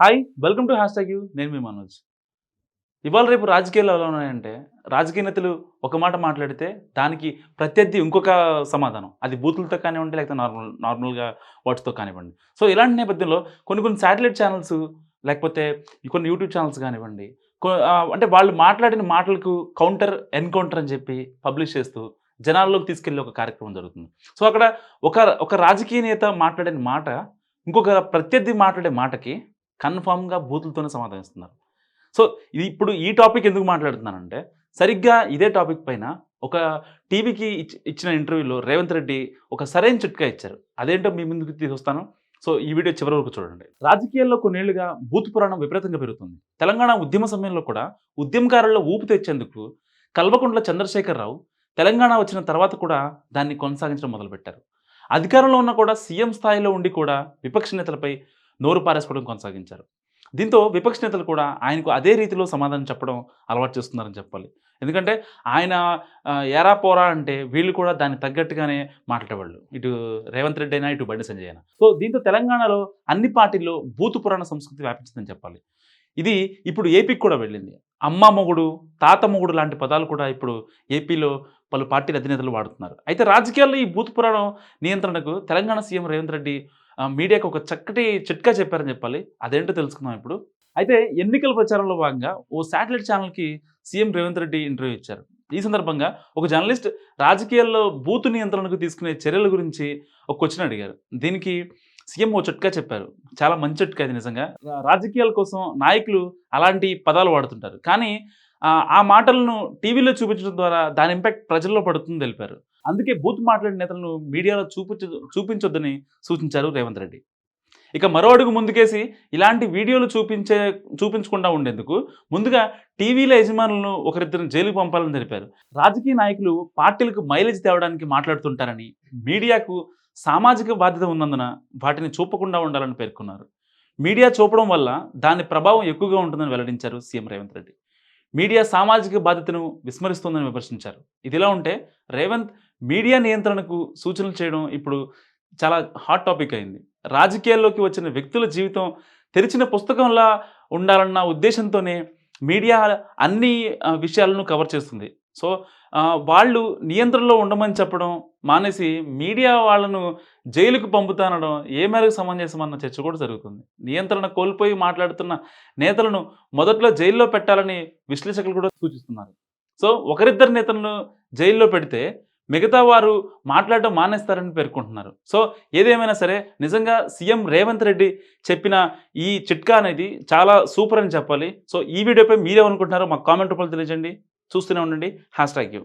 Hi welcome to hash tag U. నేను మీ మనోజ్. ఇవాళ రేపు రాజకీయాలు ఎలా ఉన్నాయంటే రాజకీయ నేతలు ఒక మాట మాట్లాడితే దానికి ప్రత్యర్థి ఇంకొక సమాధానం. అది బూతులతో కానివ్వండి లేకపోతే నార్మల్ నార్మల్గా వాటితో కానివ్వండి. సో ఇలాంటి నేపథ్యంలో కొన్ని కొన్ని శాటిలైట్ ఛానల్స్ లేకపోతే కొన్ని యూట్యూబ్ ఛానల్స్ కానివ్వండి అంటే వాళ్ళు మాట్లాడిన మాటలకు కౌంటర్ ఎన్కౌంటర్ అని చెప్పి పబ్లిష్ చేస్తూ జనాల్లోకి తీసుకెళ్ళే ఒక కార్యక్రమం జరుగుతుంది. సో అక్కడ ఒక ఒక రాజకీయ నేత మాట్లాడిన మాట ఇంకొక ప్రత్యర్థి మాట్లాడే మాటకి కన్ఫామ్గా బూతులతోనే సమాధానిస్తున్నారు. సో ఇది ఇప్పుడు ఈ టాపిక్ ఎందుకు మాట్లాడుతున్నానంటే సరిగ్గా ఇదే టాపిక్ పైన ఒక టీవీకి ఇచ్చిన ఇంటర్వ్యూలో రేవంత్ రెడ్డి ఒక సరైన చిట్కా ఇచ్చారు. అదేంటో మీ ముందుకు తీసుకొస్తాను. సో ఈ వీడియో చివరి వరకు చూడండి. రాజకీయాల్లో కొన్నేళ్ళుగా బూత్ పురాణం విపరీతంగా పెరుగుతుంది. తెలంగాణ ఉద్యమ సమయంలో కూడా ఉద్యమకారుల్లో ఊపు తెచ్చేందుకు కల్వకుంట్ల చంద్రశేఖరరావు తెలంగాణ వచ్చిన తర్వాత కూడా దాన్ని కొనసాగించడం మొదలుపెట్టారు. అధికారంలో ఉన్న కూడా సీఎం స్థాయిలో ఉండి కూడా విపక్ష నేతలపై నోరు పారేసుకోవడం కొనసాగించారు. దీంతో విపక్ష నేతలు కూడా ఆయనకు అదే రీతిలో సమాధానం చెప్పడం అలవాటు చేస్తున్నారని చెప్పాలి. ఎందుకంటే ఆయన ఎరా పోరా అంటే వీళ్ళు కూడా దానికి తగ్గట్టుగానే మాట్లాడేవాళ్ళు. ఇటు రేవంత్ రెడ్డి అయినా ఇటు బండి సంజయ్ అయినా. సో దీంతో తెలంగాణలో అన్ని పార్టీల్లో బూతు పురాణ సంస్కృతి వ్యాపించిందని చెప్పాలి. ఇది ఇప్పుడు ఏపీకి కూడా వెళ్ళింది. అమ్మ మొగుడు తాత మొగుడు లాంటి పదాలు కూడా ఇప్పుడు ఏపీలో పలు పార్టీల అధినేతలు వాడుతున్నారు. అయితే రాజకీయాల్లో ఈ బూత్ పురాణం నియంత్రణకు తెలంగాణ సీఎం రేవంత్ రెడ్డి మీడియాకు ఒక చక్కటి చిట్కా చెప్పారని చెప్పాలి. అదేంటో తెలుసుకుందాం ఇప్పుడు. అయితే ఎన్నికల ప్రచారంలో భాగంగా ఓ శాటిలైట్ ఛానల్కి సీఎం రేవంత్ రెడ్డి ఇంటర్వ్యూ ఇచ్చారు. ఈ సందర్భంగా ఒక జర్నలిస్ట్ రాజకీయాల్లో బూత్ నియంత్రణకు తీసుకునే చర్యల గురించి ఒక క్వశ్చన్ అడిగారు. దీనికి సీఎం ఓ చిట్కా చెప్పారు. చాలా మంచి చిట్కా ఇది నిజంగా. రాజకీయాల కోసం నాయకులు అలాంటి పదాలు వాడుతుంటారు. కానీ ఆ మాటలను టీవీలో చూపించడం ద్వారా దాని ఇంపాక్ట్ ప్రజల్లో పడుతుందని తెలిపారు. అందుకే బూత్ మాట్లాడిన నేతలను మీడియాలో చూపించ చూపించొద్దని సూచించారు రేవంత్ రెడ్డి. ఇక మరో అడుగు ముందుకేసి ఇలాంటి వీడియోలు చూపించే చూపించకుండా ఉండేందుకు ముందుగా టీవీల యజమానులను ఒకరిద్దరిని జైలుకు పంపాలని తెలిపారు. రాజకీయ నాయకులు పార్టీలకు మైలేజ్ తేవడానికి మాట్లాడుతుంటారని మీడియాకు సామాజిక బాధ్యత ఉన్నందున వాటిని చూపకుండా ఉండాలని పేర్కొన్నారు. మీడియా చూపడం వల్ల దాని ప్రభావం ఎక్కువగా ఉంటుందని వెల్లడించారు సీఎం రేవంత్ రెడ్డి. మీడియా సామాజిక బాధ్యతను విస్మరిస్తోందని విమర్శించారు. ఇదిలా ఉంటే రేవంత్ మీడియా నియంత్రణకు సూచనలు చేయడం ఇప్పుడు చాలా హాట్ టాపిక్ అయింది. రాజకీయాల్లోకి వచ్చిన వ్యక్తుల జీవితం తెరిచిన పుస్తకంలా ఉండాలన్న ఉద్దేశంతోనే మీడియా అన్ని విషయాలను కవర్ చేస్తుంది. సో వాళ్ళు నియంత్రణలో ఉండమని చెప్పడం మానేసి మీడియా వాళ్ళను జైలుకు పంపుతానడం ఏ మేరకు సమంజసమన్న చర్చ కూడా జరుగుతుంది. నియంత్రణ కోల్పోయి మాట్లాడుతున్న నేతలను మొదట్లో జైల్లో పెట్టాలని విశ్లేషకులు కూడా సూచిస్తున్నారు. సో ఒకరిద్దరు నేతలను జైల్లో పెడితే మిగతా వారు మాట్లాడటం మానేస్తారని పేర్కొంటున్నారు. సో ఏదేమైనా సరే నిజంగా సీఎం రేవంత్ రెడ్డి చెప్పిన ఈ చిట్కా అనేది చాలా సూపర్ అని చెప్పాలి. సో ఈ వీడియోపై మీరేమనుకుంటున్నారో మాకు కామెంట్ రూపంలో తెలియజేయండి. చూస్తూనే ఉండండి. Hash tag U.